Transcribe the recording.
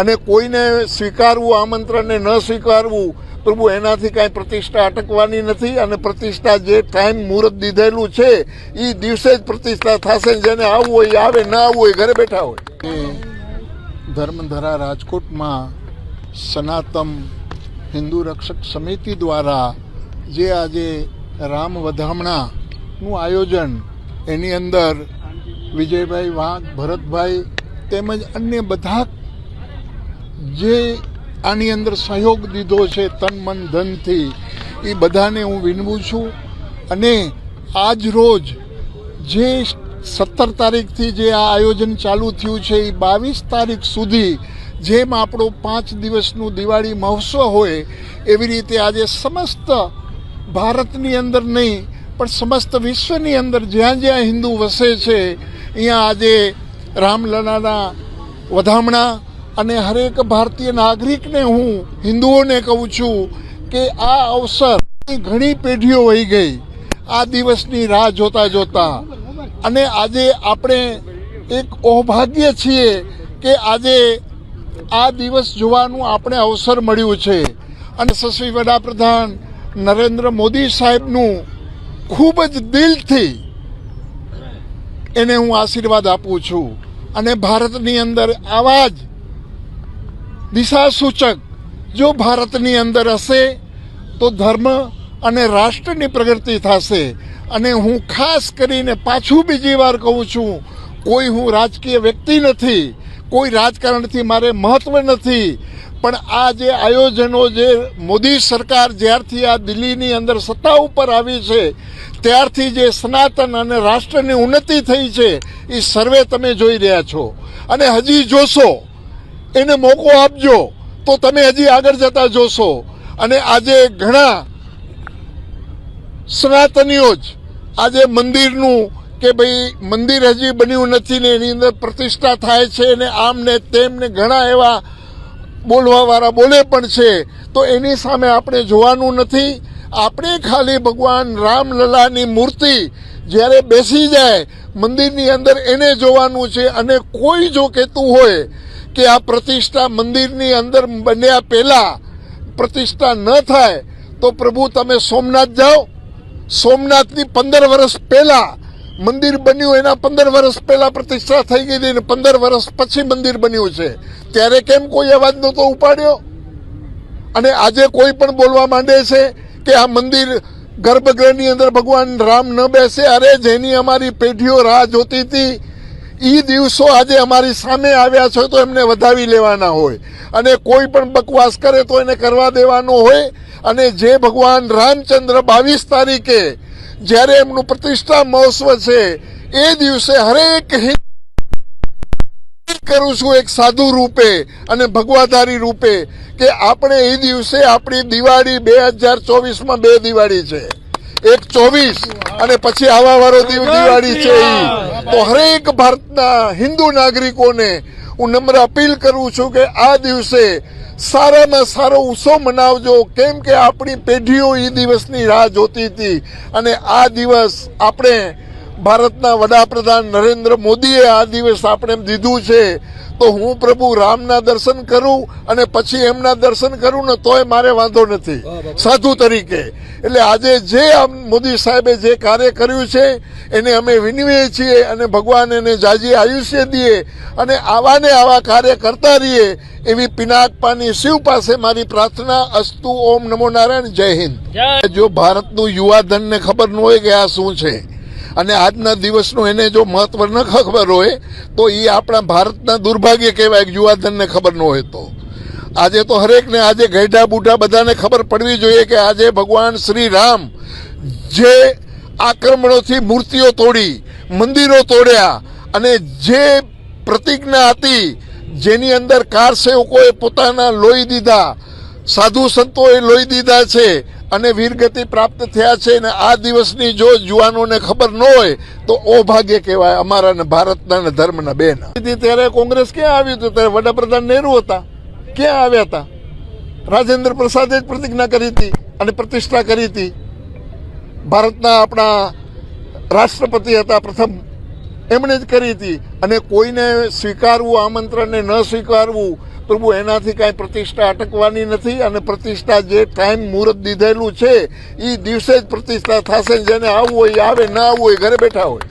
અને કોઈને સ્વીકારવું, આમંત્રણને ન સ્વીકારવું, પ્રભુ એનાથી કાંઈ પ્રતિષ્ઠા અટકવાની નથી અને પ્રતિષ્ઠા જે ટાઈમ મુહૂર્ત દીધેલું છે એ દિવસે જ પ્રતિષ્ઠા થશે જેને આવવું હોય આવે, ના આવવું હોય, ઘરે બેઠા હોય. ધર્મધરા રાજકોટમાં સનાતમ હિન્દુ રક્ષક સમિતિ દ્વારા જે આજે રામ વધામણાનું આયોજન, એની અંદર વિજયભાઈ વાઘ, ભરતભાઈ તેમજ અન્ય બધા જે આની અંદર સહયોગ દીધો છે તન મન ધનથી, એ બધાને હું વિનવું છું. અને આજ રોજ જે સત્તર તારીખથી જે આ આયોજન ચાલુ થયું છે, એ બાવીસ તારીખ સુધી જેમ આપણો પાંચ દિવસનું દિવાળી મહોત્સવ હોય, એવી રીતે આજે સમસ્ત ભારતની અંદર નહીં, પણ સમસ્ત વિશ્વની અંદર જ્યાં જ્યાં હિન્દુ વસે છે, અહીંયા આજે રામલલાના વધામણા અને હરેક ભારતીય નાગરિકને હું હિન્દુઓને કહું છું કે આ અવસર ઘણી પેઢીઓ વહી ગઈ. આ દિવસની રાહ જોતા જોતા. અને આજે આપણે એક ઔભાગ્ય છીએ કે આજે આ દિવસ જોવાનું આપણે અવસર મળ્યું છે. અને સશ્રી વડાપ્રધાન નરેન્દ્ર મોદી સાહેબનું ખૂબ જ દિલથી એને હું આશીર્વાદ આપું છું. અને ભારતની અંદર આવા જ દિશા સૂચક જો ભારતની અંદર હશે, તો ધર્મ અને રાષ્ટ્રની પ્રગતિ થશે. અને હું ખાસ કરીને પાછું બીજી વાર કહું છું, કોઈ હું રાજકીય વ્યક્તિ નથી, કોઈ રાજકારણથી મારે મહત્વ નથી, પણ આ જે આયોજનો જે મોદી સરકાર જ્યારથી આ દિલ્હીની અંદર સત્તા ઉપર આવી છે, ત્યારથી જે સનાતન અને રાષ્ટ્રની ઉન્નતિ થઈ છે એ સર્વે તમે જોઈ રહ્યા છો. અને હજી જોશો એને મોકો આપજો. તો તમે હજી આગળ જતા જોશો. અને આજે ઘણા સનાતનીઓ જ આજે મંદિરનું કે ભાઈ મંદિર હજી બન્યું નથી ને એની અંદર પ્રતિષ્ઠા થાય છે ને આમ ને તેમ ને ઘણા એવા બોલવાવાળા બોલે પણ છે, તો એની સામે આપણે જોવાનું નથી. આપણે ખાલી ભગવાન રામલલાની મૂર્તિ જ્યારે બેસી જાય, મંદિરની અંદર એને જોવાનું છે અને કોઈ જો કહેતું હોય કે આ પ્રતિષ્ઠા મંદિરની અંદર બન્યા પહેલા પ્રતિષ્ઠા ન થાય, તો પ્રભુ તમે સોમનાથ જાઓ. સોમનાથની પંદર વર્ષ પહેલા મંદિર બન્યું, એના પંદર વર્ષ પહેલા પ્રતિષ્ઠા થઈ ગઈ હતી અને પંદર વર્ષ પછી મંદિર બન્યું છે. ત્યારે કેમ કોઈ અવાજ નહોતો ઉપાડ્યો? અને આજે કોઈ પણ બોલવા માંડે છે કે આ મંદિર ગર્ભગૃહની અંદર ભગવાન રામ ન બેસે, અરે જેની અમારી પેઢીઓ રાહ જોતી હતી એ દિવસો આજે અમારી સામે આવ્યા છે તો એમને વધાવી લેવાના હોય. અને કોઈ પણ બકવાસ કરે તો એને કરવા દેવાનો હોય. અને જે ભગવાન રામચંદ્ર બાવીસ તારીખે જ્યારે એમનું પ્રતિષ્ઠા મહોત્સવ છે, એ દિવસે હરેક હિન્દુ કરું છું એક સાધુ રૂપે અને ભગવાધારી રૂપે કે આપણે એ દિવસે આપણી દિવાળી બે હજાર ચોવીસમાં બે દિવાળી છે. એક ચોવીસ. અને પછી આવા વાળો દિવ- દિવાળી છે તો હરેક ભારતના હિન્દુ નાગરિકોને હું નમ્ર અપીલ કરું છું કે આ દિવસે સારામાં સારો ઉત્સવ મનાવજો. કેમ કે આપણી પેઢીઓ એ દિવસની રાહ જોતી હતી. અને આ દિવસ આપણે ભારતના વડાપ્રધાન નરેન્દ્ર મોદીએ આ દિવસ આપણે દીધું છે તો હું પ્રભુ રામના દર્શન કરું અને પછી એમના દર્શન કરું ને તોય મારે વાંધો નથી. સાધુ તરીકે. એટલે આજે જે આમ મોદી સાહેબે જે કાર્ય કર્યું છે એને અમે વિનવીએ છીએ અને ભગવાન એને જાજી આયુષ્ય દઈએ અને આવા ને આવા કાર્ય કરતા રહીએ એવી પિનાકપાની શિવ પાસે મારી પ્રાર્થના અસ્તુ ઓમ નમો નારાયણ જય હિન્દ. જો ભારતનું યુવાધનને ખબર ન હોય કે આ શું છે અને આજના દિવસનું એને જો મહત્વ ન ખબર હોય, તો એ આપણા ભારતના દુર્ભાગ્ય કહેવાય યુવાધનને ખબર ન હોય તો. આજે તો હરેકને આજે ગઈઢા બુઢા બધાને ખબર પડવી જોઈએ કે આજે ભગવાન શ્રી રામ જે આક્રમણોથી મૂર્તિઓ તોડી, મંદિરો તોડ્યા, અને જે પ્રતિજ્ઞા હતી જેની અંદર કાર સેવકોએ પોતાના લોહી દીધા, સાધુ સંતોએ લોહી દીધા છે અને વીરગતિ પ્રાપ્ત થયા છે ને આ દિવસની જો યુવાનોને ખબર ન હોય, તો ઓભાગ્ય કહેવાય અમારા ને ભારતના ને ધર્મના બેના. ત્યારે કોંગ્રેસ ક્યાં આવ્યું હતું? ત્યારે વડાપ્રધાન નહેરુ હતા. ક્યાં આવ્યા હતા? રાજેન્દ્ર પ્રસાદે જ પ્રતિજ્ઞા કરી હતી અને પ્રતિષ્ઠા કરી હતી. ભારતના આપણા રાષ્ટ્રપતિ હતા પ્રથમ. એમણે જ કરી હતી. અને કોઈને સ્વીકારવું, આમંત્રણને ન સ્વીકારવું પ્રભુ એનાથી કાંઈ પ્રતિષ્ઠા અટકવાની નથી અને પ્રતિષ્ઠા જે ટાઈમ મુહૂર્ત દીધેલું છે એ દિવસે જ પ્રતિષ્ઠા થશે જેને આવવું હોય આવે, ના આવવું હોય, ઘરે બેઠા હોય.